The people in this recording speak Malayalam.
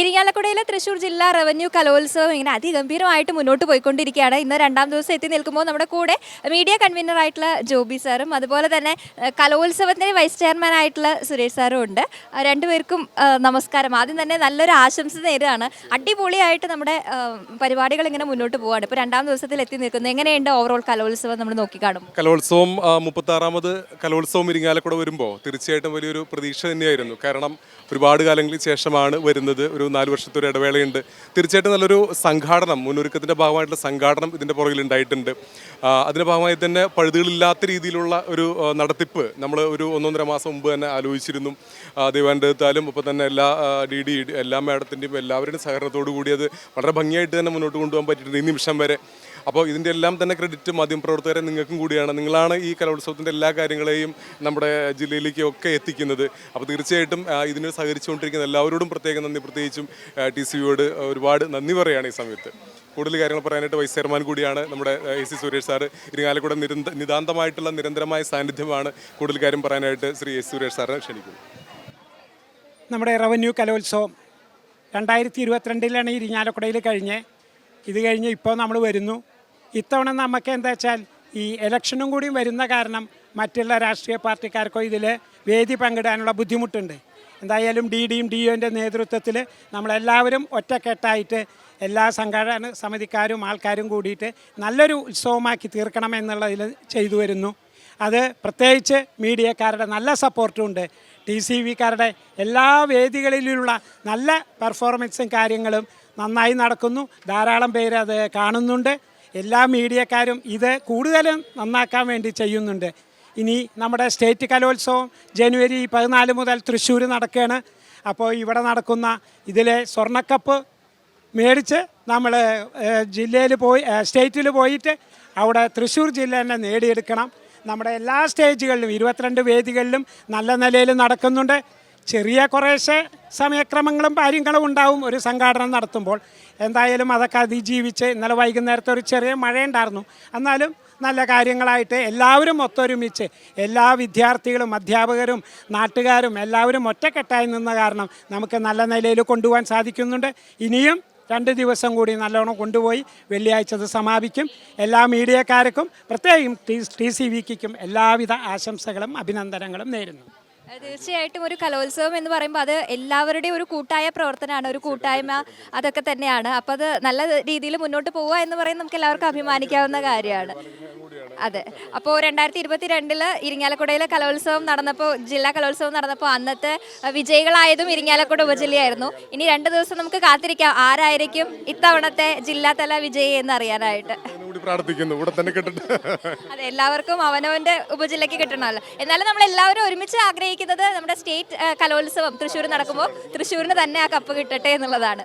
ഇരിങ്ങാലക്കുടയിലെ തൃശ്ശൂർ ജില്ലാ റവന്യൂ കലോത്സവം ഇങ്ങനെ അതിഗംഭീരമായിട്ട് മുന്നോട്ട് പോയിക്കൊണ്ടിരിക്കുകയാണ്. ഇന്ന് രണ്ടാം ദിവസം എത്തി നിൽക്കുമ്പോൾ നമ്മുടെ കൂടെ മീഡിയ കൺവീനർ ആയിട്ടുള്ള ജോബി സാറും അതുപോലെ തന്നെ കലോത്സവത്തിന് വൈസ് ചെയർമാൻ ആയിട്ടുള്ള സുരേഷ് സാറും ഉണ്ട്. രണ്ടുപേർക്കും നമസ്കാരം. ആദ്യം തന്നെ നല്ലൊരു ആശംസ നേരാണ് അടിപൊളിയായിട്ട് നമ്മുടെ പരിപാടികൾ ഇങ്ങനെ മുന്നോട്ട് പോവാണ് ഇപ്പോൾ രണ്ടാം ദിവസത്തിൽ എത്തി നിൽക്കുന്നത് എങ്ങനെയുണ്ട് ഓവറോൾ കലോത്സവം നമ്മൾ നോക്കിക്കാണും കലോത്സവം മുപ്പത്തി ആറാമത് കലോത്സവം ഇരിങ്ങാലക്കുട വരുമ്പോൾ തീർച്ചയായിട്ടും വലിയൊരു പ്രതീക്ഷ തന്നെയായിരുന്നു. കാരണം ഒരുപാട് കാലങ്ങൾക്ക് ശേഷമാണ് വരുന്നത് ഒരു നാല് വർഷത്തെ ഒരു ഇടവേളയുണ്ട്. തീർച്ചയായിട്ടും നല്ലൊരു സംഘാടനം മുന്നൊരുക്കത്തിന്റെ ഭാഗമായിട്ടുള്ള സംഘാടനം ഇതിന്റെ പുറകിൽ ഉണ്ടായിട്ടുണ്ട്. അതിന്റെ ഭാഗമായി തന്നെ പഴുതുകളില്ലാത്ത രീതിയിലുള്ള ഒരു നടത്തിപ്പ് നമ്മൾ ഒരു ഒന്നൊന്നര മാസം മുമ്പ് തന്നെ ആലോചിച്ചിരുന്നു. ദൈവാനുഗ്രഹത്താലും ഇപ്പോൾ തന്നെ എല്ലാ ഡി ഡി എല്ലാ മാഡത്തിന്റെയും എല്ലാവരുടെയും സഹകരണത്തോടു കൂടി അത് വളരെ ഭംഗിയായിട്ട് തന്നെ മുന്നോട്ട് കൊണ്ടുപോകാൻ പറ്റിയിട്ടുണ്ട് ഈ നിമിഷം വരെ. അപ്പോൾ ഇതിന്റെ എല്ലാം തന്നെ ക്രെഡിറ്റ് മാധ്യമപ്രവർത്തകരെ നിങ്ങൾക്കും കൂടിയാണ്. നിങ്ങളാണ് ഈ കലോത്സവത്തിന്റെ എല്ലാ കാര്യങ്ങളെയും നമ്മുടെ ജില്ലയിലേക്ക് ഒക്കെ എത്തിക്കുന്നത്. അപ്പോൾ തീർച്ചയായിട്ടും ഇതിന് സഹകരിച്ചുകൊണ്ടിരിക്കുന്ന എല്ലാവരോടും പ്രത്യേകം നന്ദി. പ്രത്യേകിച്ചും ടി സി യോട് ഒരുപാട് നന്ദി പറയുകയാണ് ഈ സമയത്ത്. കൂടുതൽ കാര്യങ്ങൾ പറയാനായിട്ട് വൈസ് ചെയർമാൻ കൂടിയാണ് നമ്മുടെ A C Suresh sir. Irinjalakuda നിരന്ത നിതാന്തമായിട്ടുള്ള നിരന്തരമായ സാന്നിധ്യമാണ് കൂടുതൽ കാര്യം പറയാനായിട്ട് ശ്രീ എസ് സുരേഷ് സാറിനെ ക്ഷണിക്കുന്നു നമ്മുടെ റവന്യൂ കലോത്സവം രണ്ടായിരത്തി ഇരുപത്തിരണ്ടിലാണ് ഇരിഞ്ഞാലക്കുടയിൽ കഴിഞ്ഞ്. ഇത് കഴിഞ്ഞ് ഇപ്പോൾ നമ്മൾ വരുന്നു. ഇത്തവണ നമുക്ക് എന്താ വെച്ചാൽ ഈ ഇലക്ഷനും കൂടി വരുന്ന കാരണം മറ്റുള്ള രാഷ്ട്രീയ പാർട്ടിക്കാർക്കോ ഇതിൽ വേദി പങ്കിടാനുള്ള ബുദ്ധിമുട്ടുണ്ട്. എന്തായാലും ഡി ഡിയും ഡി ഒന്റെ നേതൃത്വത്തിൽ നമ്മളെല്ലാവരും ഒറ്റക്കെട്ടായിട്ട് എല്ലാ സംഘടന സമിതിക്കാരും ആൾക്കാരും കൂടിയിട്ട് നല്ലൊരു ഉത്സവമാക്കി തീർക്കണം എന്നുള്ളതിൽ ചെയ്തു വരുന്നു. അത് പ്രത്യേകിച്ച് മീഡിയക്കാരുടെ നല്ല സപ്പോർട്ടും ഉണ്ട് ടി സി വിക്കാരുടെ എല്ലാ വേദികളിലുള്ള നല്ല പെർഫോമൻസും കാര്യങ്ങളും നന്നായി നടക്കുന്നു. ധാരാളം പേര് അത് കാണുന്നുണ്ട്. എല്ലാ മീഡിയക്കാരും ഇത് കൂടുതലും നന്നാക്കാൻ വേണ്ടി ചെയ്യുന്നുണ്ട്. ഇനി നമ്മുടെ സ്റ്റേറ്റ് കലോത്സവം ജനുവരി പതിനാല് മുതൽ തൃശ്ശൂർ നടക്കുകയാണ്. അപ്പോൾ ഇവിടെ നടക്കുന്ന ഇതിലെ സ്വർണക്കപ്പ് മേടിച്ച് നമ്മൾ ജില്ലയിൽ പോയി സ്റ്റേറ്റിൽ പോയിട്ട് അവിടെ തൃശ്ശൂർ ജില്ല തന്നെ നേടിയെടുക്കണം. നമ്മുടെ എല്ലാ സ്റ്റേജുകളിലും ഇരുപത്തിരണ്ട് വേദികളിലും നല്ല നിലയിൽ നടക്കുന്നുണ്ട്. ചെറിയ കുറേശ്ശെ സമയക്രമങ്ങളും കാര്യങ്ങളും ഉണ്ടാവും. ഒരു സംഘാടനം നടത്തുമ്പോൾ എന്തായാലും അതൊക്കെ അതിജീവിച്ച് ഇന്നലെ വൈകുന്നേരത്തെ ഒരു ചെറിയ മഴയുണ്ടായിരുന്നു. എന്നാലും നല്ല കാര്യങ്ങളായിട്ട് എല്ലാവരും ഒത്തൊരുമിച്ച് എല്ലാ വിദ്യാർത്ഥികളും അധ്യാപകരും നാട്ടുകാരും എല്ലാവരും ഒറ്റക്കെട്ടായി നിന്ന കാരണം നമുക്ക് നല്ല നിലയിൽ കൊണ്ടുപോകാൻ സാധിക്കുന്നുണ്ട്. ഇനിയും രണ്ട് ദിവസം കൂടി നല്ലോണം കൊണ്ടുപോയി വെള്ളിയാഴ്ച അത് സമാപിക്കും. എല്ലാ മീഡിയക്കാർക്കും പ്രത്യേകം ടി സി വിക്കും എല്ലാവിധ ആശംസകളും അഭിനന്ദനങ്ങളും നേരുന്നു. തീർച്ചയായിട്ടും ഒരു കലോത്സവം എന്ന് പറയുമ്പോൾ അത് എല്ലാവരുടെയും ഒരു കൂട്ടായ പ്രവർത്തനമാണ് ഒരു കൂട്ടായ്മ അതൊക്കെ തന്നെയാണ്. അപ്പം അത് നല്ല രീതിയിൽ മുന്നോട്ട് പോവുക എന്ന് പറയുന്നത് നമുക്ക് എല്ലാവർക്കും അഭിമാനിക്കാവുന്ന കാര്യമാണ്. അതെ. അപ്പോൾ രണ്ടായിരത്തി ഇരുപത്തി രണ്ടിൽ ഇരിങ്ങാലക്കുടയിലെ കലോത്സവം നടന്നപ്പോൾ ജില്ലാ കലോത്സവം നടന്നപ്പോൾ അന്നത്തെ വിജയികളായതും ഇരിങ്ങാലക്കുട ഉപജില്ലയായിരുന്നു. ഇനി രണ്ട് ദിവസം നമുക്ക് കാത്തിരിക്കാം ആരായിരിക്കും ഇത്തവണത്തെ ജില്ലാതല വിജയി എന്ന് അറിയാനായിട്ട്. കൂടി പ്രാർത്ഥിക്കുന്നു. ഇവിടെ തന്നെ കിട്ടട്ടെ. അതെ എല്ലാവർക്കും അവനവന്റെ ഉപജില്ലയ്ക്ക് കിട്ടണമല്ലോ. എന്നാലും നമ്മൾ എല്ലാവരും ഒരുമിച്ച് ആഗ്രഹിക്കുന്നത് നമ്മുടെ സ്റ്റേറ്റ് കലോത്സവം തൃശ്ശൂർ നടക്കുമ്പോൾ തൃശ്ശൂരിന് തന്നെ ആ കപ്പ് കിട്ടട്ടെ എന്നുള്ളതാണ്.